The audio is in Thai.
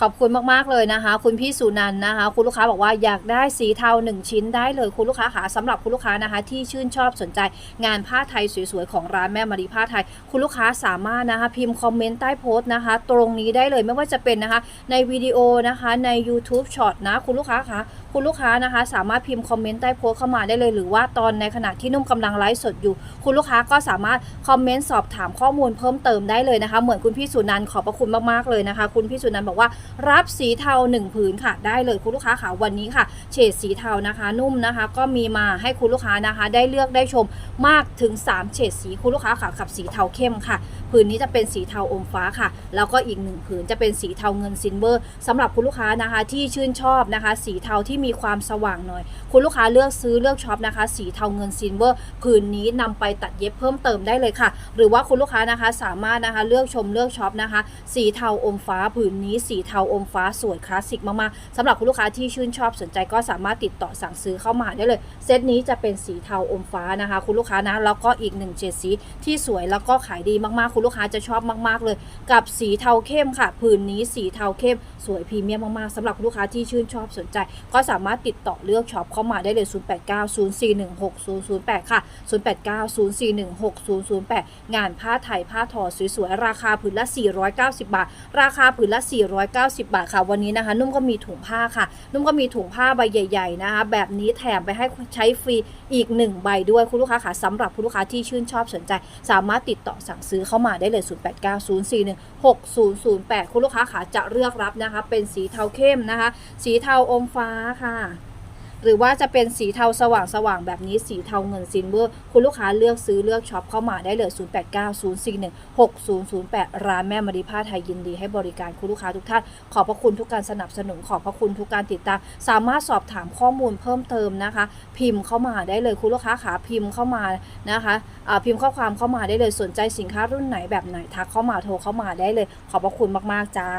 ขอบคุณมากๆเลยนะคะ คุณพี่สุนันนะคะ คุณลูกค้าบอกว่าอยากได้สีเทา 1 ชิ้นได้เลยคุณลูกค้าค่ะสำหรับคุณลูกค้านะคะ ที่ชื่นชอบสนใจงานผ้าไทยสวยๆของร้านแม่มารีผ้าไทย คุณลูกค้าสามารถนะคะ พิมพ์คอมเมนต์ใต้โพสต์นะคะ ตรงนี้ได้เลยไม่ว่าจะเป็นนะคะ ในวิดีโอนะคะใน YouTube Short นะคุณลูกค้าคะคุณลูกค้านะคะ สามารถพิมพ์คอมเมนต์ใต้โพสต์เข้ามาได้เลยหรือว่าตอนในขณะที่นุ่มกำลังไลฟ์สดอยู่ คุณลูกค้าก็สามารถคอมเมนต์สอบถามข้อมูลเพิ่มเติมได้เลยนะคะ เหมือนคุณพี่สุนันขอบพระคุณมากๆเลยนะคะ คุณพี่สุนันบอกว่ารับสีเทา 1 ผืนค่ะ ได้เลยคุณลูกค้าค่ะวันนี้ค่ะ เฉดสีเทานะคะ นุ่มนะคะ ก็มีมาให้คุณลูกค้านะคะ ได้เลือกได้ชมมากถึง 3 เฉดสีคุณลูกค้าค่ะกับสีเทาเข้มค่ะ ผืนนี้จะเป็นสีเทาอมฟ้าค่ะ แล้วก็อีกหนึ่งผืนจะเป็นสีเทาเงินซินเวอร์สำหรับคุณลูกค้านะคะที่ชื่นชอบนะคะ สีเทาที่มีความสว่างหน่อย คุณลูกค้าเลือกซื้อเลือกช็อปนะคะ สีเทาเงินซินเวอร์ผืนนี้นำไปตัดเย็บเพิ่มเติมได้เลยค่ะ หรือว่าคุณลูกค้านะคะสามารถนะคะเลือกชมเลือกช็อปนะคะ สีเทาอมฟ้าผืนนี้สีเทาอมฟ้าสวยคลาสสิกมากๆสำหรับคุณลูกค้าที่ชื่นชอบสนใจก็สามารถติดต่อสั่งซื้อเข้ามาได้เลย เซตนี้จะเป็นสีเทาอมฟ้านะคะ คุณลูกค้านะแล้วก็อีกหนึ่งเฉดสีที่สวยแล้วก็ขายดีมากๆคุณลูกค้าจะชอบมากๆเลย กับสีเทาเข้มค่ะ ผืนนี้สีเทาเข้ม สวยพรีเมียมมากๆสำหรับลูกค้าที่ชื่นชอบสนใจ ก็สามารถติดต่อเลือกช็อปเข้ามาได้เลย 0890416008 ค่ะ 0890416008 งานผ้าไทยผ้าทอสวยๆ ราคาผืนละ 490 บาท ราคาผืนละ 490 บาทค่ะ วันนี้นะคะ นุ่มก็มีถุงผ้าค่ะ นุ่มก็มีถุงผ้าใบใหญ่ ๆ นะคะ แบบนี้แถมไปให้ใช้ฟรีอีก 1 ใบด้วยคุณลูกค้าค่ะสำหรับคุณลูกค้าที่ชื่นชอบสนใจ สามารถติดต่อสั่งซื้อเข้ามาได้เลย 0890416008 คุณลูกค้าค่ะจะเลือกรับนะคะ เป็นสีเทาเข้มนะคะ สีเทาอมฟ้าค่ะ หรือว่าจะเป็นสีเทาสว่างสว่างๆแบบนี้สีเทาเงินซินเวอร์คุณลูกค้าเลือกซื้อเลือกช็อปเข้ามาได้เลย 0890416008 ร้านแม่มารีผ้าไทยยินดีให้บริการคุณลูกค้าทุกท่าน ขอบพระคุณทุกการสนับสนุนขอบพระคุณทุกการติดตาม สามารถสอบถามข้อมูลเพิ่มเติมนะคะ พิมพ์เข้ามาได้เลยคุณลูกค้าขาพิมพ์เข้ามานะคะพิมพ์ข้อความเข้ามาได้เลยสนใจสินค้ารุ่นไหนแบบไหนทักเข้ามาโทรเข้ามาได้เลย ขอบพระคุณมากๆจ้า